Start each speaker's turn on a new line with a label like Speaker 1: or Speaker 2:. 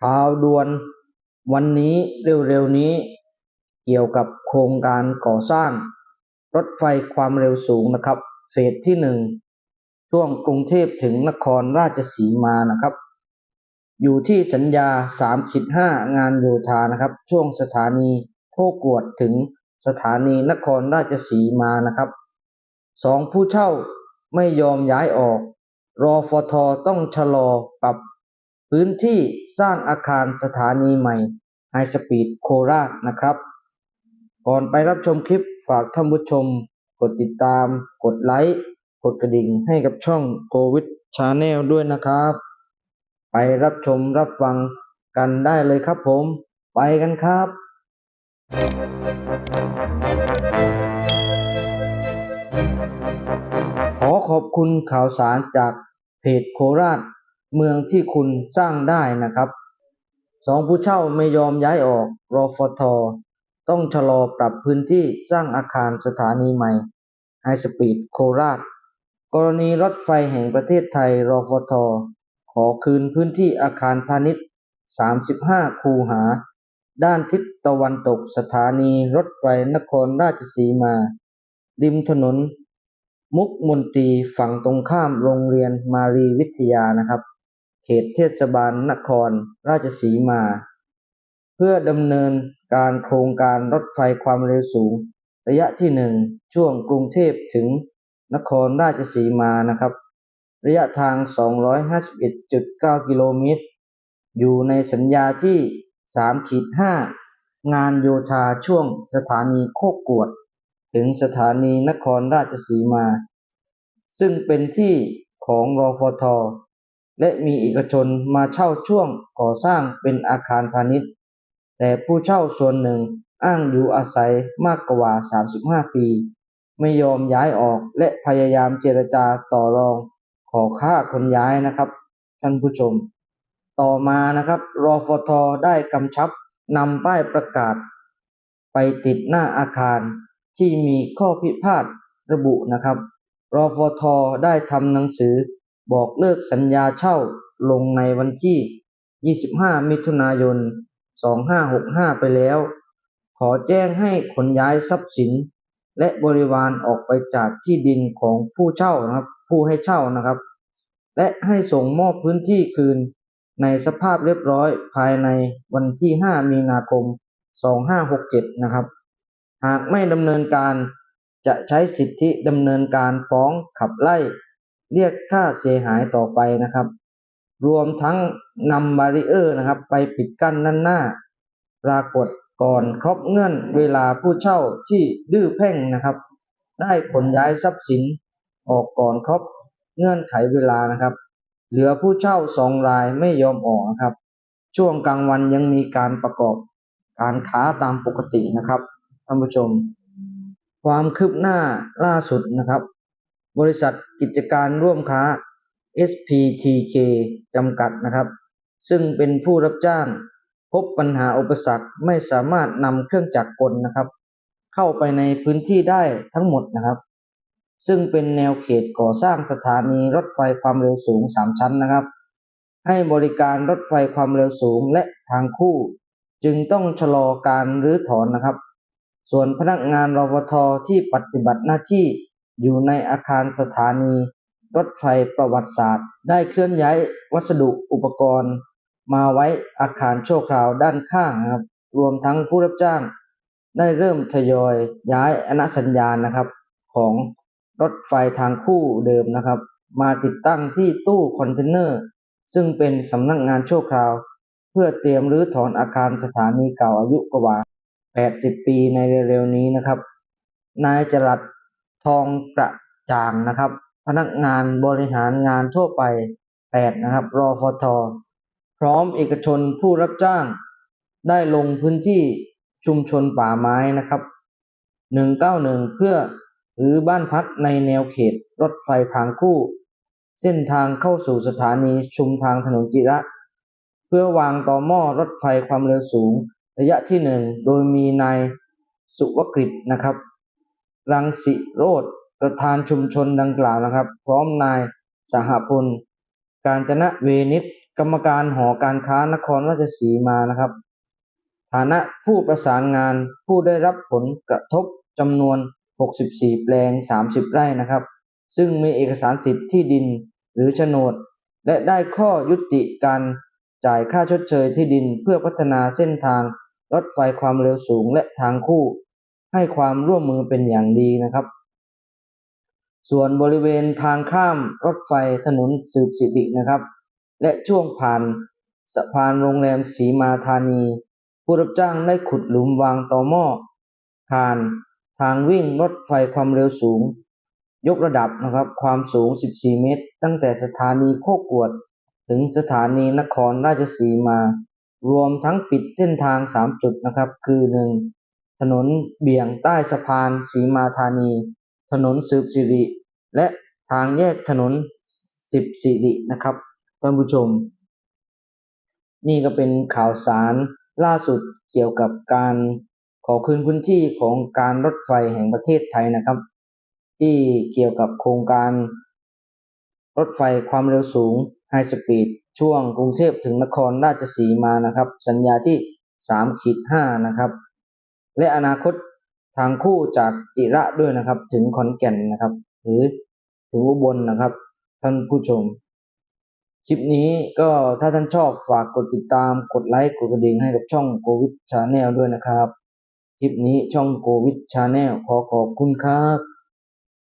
Speaker 1: ข่าวด่วนวันนี้เร็วๆนี้ เกี่ยวกับโครงการก่อสร้าง รถไฟความเร็วสูงนะครับ เฟสที่หนึ่งช่วงกรุงเทพถึงนครราชสีมานะครับ อยู่ที่สัญญา 3.5 งานโยธานะครับ ช่วงสถานีโคกวดถึงสถานีนครราชสีมานะครับสองผู้เช่าไม่ยอมย้ายออกรอฟทต้องชะลอปรับ พื้นที่สร้างอาคารสถานีใหม่ไฮสปีดโคราชนะครับ ก่อนไปรับชมคลิปฝากท่านผู้ชม กดติดตาม กดไลค์กดกระดิ่งให้กับช่องโควิดชาแนลด้วยนะครับ ไปรับชมรับฟังกันได้เลยครับผม ไปกันครับ ขอขอบคุณข่าวสารจากเพจโคราช เมืองที่คุณสร้างได้นะครับสองผู้เช่าไม่ยอมย้ายออกรอฟทต้องชะลอปรับพื้นที่สร้างอาคารสถานีใหม่ไฮสปีดโคราช กรณีรถไฟแห่งประเทศไทยรอฟทขอคืนพื้นที่อาคารพาณิชย์ 35 คูหา ด้านทิศตะวันตกสถานีรถไฟนครราชสีมา ริมถนน มุกมนตรีฝั่งตรงข้ามโรงเรียนมารีวิทยานะครับ เขตเทศบาลนครราชสีมา เพื่อดำเนินการโครงการรถไฟความเร็วสูง ระยะที่หนึ่งช่วงกรุงเทพถึงนครราชสีมานะครับ ระยะทาง 251.9 กิโลเมตร อยู่ในสัญญาที่ 3-5 งานโยธาช่วงสถานีโคกกวด ถึงสถานีนครราชสีมา ซึ่งเป็นที่ของรอฟท และมีเอกชนมาเช่าช่วงก่อสร้างเป็นอาคารพาณิชย์ แต่ผู้เช่าส่วนหนึ่งอ้างอยู่อาศัยมากกว่า 35 ปี ไม่ยอมย้ายออกและพยายามเจรจาต่อรองขอค่าคนย้ายนะครับ ท่านผู้ชม ต่อมานะครับรอฟทได้กำชับนำป้ายประกาศ ไปติดหน้าอาคารที่มีข้อพิพาทระบุนะครับรอฟทได้ทำหนังสือ บอกเลิกสัญญาเช่าลงในวันที่ 25 มิถุนายน 2565 ไปแล้ว ขอแจ้งให้ขนย้ายทรัพย์สิน และบริวารออกไปจากที่ดินของผู้เช่านะครับ ผู้ให้เช่านะครับ และให้ส่งมอบพื้นที่คืนในสภาพเรียบร้อยภายในวันที่ 5 มีนาคม 2567 นะครับ หากไม่ดำเนินการจะใช้สิทธิดำเนินการฟ้องขับไล่ เรียกค่าเสียหายต่อไปนะครับ รวมทั้งนำบารีเออร์นะครับ ไปปิดกั้นด้านหน้า ปรากฏก่อนครบเงื่อนเวลาผู้เช่าที่ดื้อแพ่งนะครับ ได้ขนย้ายทรัพย์สินออกก่อนครบเงื่อนไขเวลานะครับ เหลือผู้เช่าสองรายไม่ยอมออกนะครับ ช่วงกลางวันยังมีการประกอบการค้าตามปกตินะครับท่านผู้ชม ความคืบหน้าล่าสุดนะครับ บริษัทกิจการร่วมค้า SPTK จำกัดนะครับ ซึ่งเป็นผู้รับจ้างพบปัญหาอุปสรรคไม่สามารถนำเครื่องจักรกลนะครับ เข้าไปในพื้นที่ได้ทั้งหมดนะครับ ซึ่งเป็นแนวเขตก่อสร้างสถานีรถไฟความเร็วสูง 3 ชั้นนะครับ ให้บริการรถไฟความเร็วสูงและทางคู่ จึงต้องชะลอการรื้อถอนนะครับ ส่วนพนักงานรฟทที่ปฏิบัติหน้าที่ อยู่ในอาคารสถานี รถไฟประวัติศาสตร์ ได้เคลื่อนย้ายวัสดุอุปกรณ์ มาไว้อาคารชั่วคราวด้านข้างนะครับ รวมทั้งผู้รับจ้าง ได้เริ่มทยอยย้ายอนุสัญญาณนะครับ ของรถไฟทางคู่เดิมนะครับ มาติดตั้งที่ตู้คอนเทนเนอร์ ซึ่งเป็นสำนักงานชั่วคราว เพื่อเตรียมรื้อถอนอาคารสถานีเก่าอายุกว่า 80 ปีในเร็วๆนี้นะครับ นายจรัส ทองกระจ่างนะครับ พนักงานบริหารงานทั่วไป 8 นะครับรอฟทพร้อมเอกชนผู้รับจ้าง ได้ลงพื้นที่ชุมชนป่าไม้นะครับ 191 เพื่อหรือบ้านพักในแนวเขตรถไฟทางคู่ เส้นทางเข้าสู่สถานีชุมทางถนนจิระ เพื่อวางต่อหม้อรถไฟความเร็วสูง ระยะที่หนึ่งโดยมีนายสุวกฤตนะครับ รังสิโรธประธานชุมชนดังกล่าวนะครับ พร้อมนายสหพลการจนะเวนิชกรรมการหอการค้านครราชสีมานะครับ ฐานะผู้ประสานงานผู้ได้รับผลกระทบจำนวน 64 แปลง 30 ไร่นะครับ ซึ่งมีเอกสารสิทธิ์ที่ดินหรือโฉนด และได้ข้อยุติการจ่ายค่าชดเชยที่ดินเพื่อพัฒนาเส้นทางรถไฟความเร็วสูงและทางคู่ ให้ความร่วมมือเป็นอย่างดีนะครับ ส่วนบริเวณทางข้ามรถไฟถนนสืบสิรินะครับ และช่วงผ่านสะพานโรงแรมศรีมาธานี ผู้รับจ้างได้ขุดหลุมวางต่อหม้อคานทางวิ่งรถไฟความเร็วสูง ยกระดับนะครับความสูง 14 เมตร ตั้งแต่สถานีโคกกวด ถึงสถานีนครราชสีมา รวมทั้งปิดเส้นทาง 3 จุดนะครับ คือ 1. นนเบี่ยงใต้สะพานสีมาธานี ถนนสืบสิริ และทางแยกถนนสิบสิรินะครับท่านผู้ชม นี่ก็เป็นข่าวสารล่าสุดเกี่ยวกับการขอคืนพื้นที่ของการรถไฟแห่งประเทศไทยนะครับ ที่เกี่ยวกับโครงการ รถไฟความเร็วสูงไฮสปีดช่วงกรุงเทพถึงนครราชสีมานะครับ สัญญาที่3ขีด5นะครับ และอนาคตทางคู่จากจิระด้วยนะครับ ถึงขอนแก่นนะครับ หรือถึงอุบลนะครับ ท่านผู้ชม คลิปนี้ก็ถ้าท่านชอบฝากกดติดตามกดไลค์กดกระดิ่งให้กับช่องโควิดชาแนลด้วยนะครับ คลิปนี้ช่องโควิดชาแนลขอขอบคุณครับ